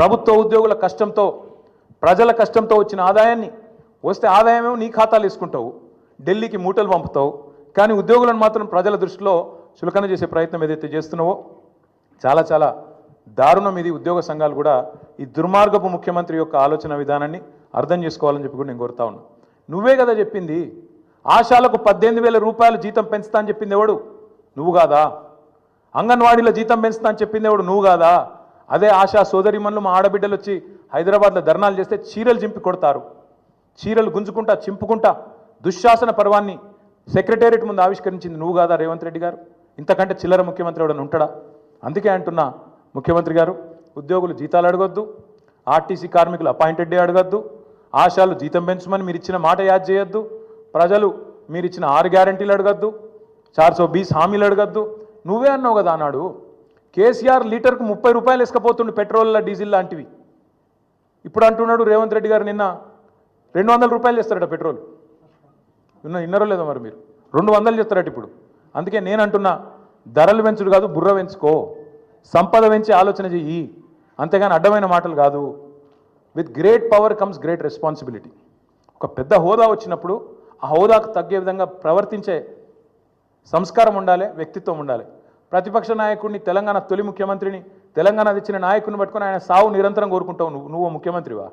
ప్రభుత్వ ఉద్యోగుల కష్టంతో ప్రజల కష్టంతో వచ్చిన ఆదాయాన్ని వస్తే ఆదాయమేమో నీ ఖాతాలు వేసుకుంటావు ఢిల్లీకి మూటలు పంపుతావు కానీ ఉద్యోగులను మాత్రం ప్రజల దృష్టిలో చులకన చేసే ప్రయత్నం ఏదైతే చేస్తున్నావో చాలా చాలా దారుణం ఇది ఉద్యోగ సంఘాలు కూడా ఈ దుర్మార్గపు ముఖ్యమంత్రి యొక్క ఆలోచన విధానాన్ని అర్థం చేసుకోవాలని చెప్పి కూడా నేను కోరుతా ఉన్నా. నువ్వే కదా చెప్పింది ఆశాలకు పద్దెనిమిది వేల రూపాయలు జీతం పెంచుతా అని చెప్పింది ఎవడు? నువ్వు కాదా? అంగన్వాడీలో జీతం పెంచుతా అని చెప్పింది ఎవడు? నువ్వు కాదా? అదే ఆశా సోదరిమన్లు మా ఆడబిడ్డలు వచ్చి హైదరాబాద్లో ధర్నాలు చేస్తే చీరలు చింపి కొడతారు. చీరలు గుంజుకుంటా చింపుకుంటా దుశ్శాసన పర్వాన్ని సెక్రటేరియట్ ముందు ఆవిష్కరించింది నువ్వు కాదా రేవంత్ రెడ్డి గారు? ఇంతకంటే చిల్లర ముఖ్యమంత్రి ఎవడని ఉంటాడా? అందుకే అంటున్నా ముఖ్యమంత్రి గారు ఉద్యోగులు జీతాలు అడగొద్దు ఆర్టీసీ కార్మికులు అపాయింటెడ్ డే అడగద్దు ఆశాలు జీతం పెంచమని మీరు ఇచ్చిన మాట యాద్ చేయొద్దు ప్రజలు మీరు ఇచ్చిన ఆరు గ్యారంటీలు అడగద్దు చార్ సో బీస్ హామీలు అడగద్దు. నువ్వే అన్నావు కదా అన్నాడు కేసీఆర్ లీటర్కు ముప్పై రూపాయలు వేసుకపోతుండు పెట్రోల్ డీజిల్ లాంటివి. ఇప్పుడు అంటున్నాడు రేవంత్ రెడ్డి గారు నిన్న రెండు వందల రూపాయలు చేస్తారట పెట్రోల్. నిన్న ఇన్నరో లేదో మరి మీరు? రెండు వందలు చేస్తారట ఇప్పుడు. అందుకే నేను అంటున్నా ధరలు పెంచుడు కాదు బుర్ర పెంచుకో. సంపద పెంచి ఆలోచన చెయ్యి. అంతేగాని అడ్డమైన మాటలు కాదు. With great power comes great responsibility ఒక పెద్ద హోదా వచ్చినప్పుడు ఆ హోదాకు తగ్గే విధంగా ప్రవర్తించే సంస్కారం ఉండాలి వ్యక్తిత్వం ఉండాలి. ప్రతిపక్ష నాయకుడిని తెలంగాణ తొలి ముఖ్యమంత్రిని తెలంగాణ తెచ్చిన నాయకుడిని పట్టుకొని ఆయన సావు నిరంతరం కోరుకుంటావు నువ్వు. నువ్వు ముఖ్యమంత్రివా?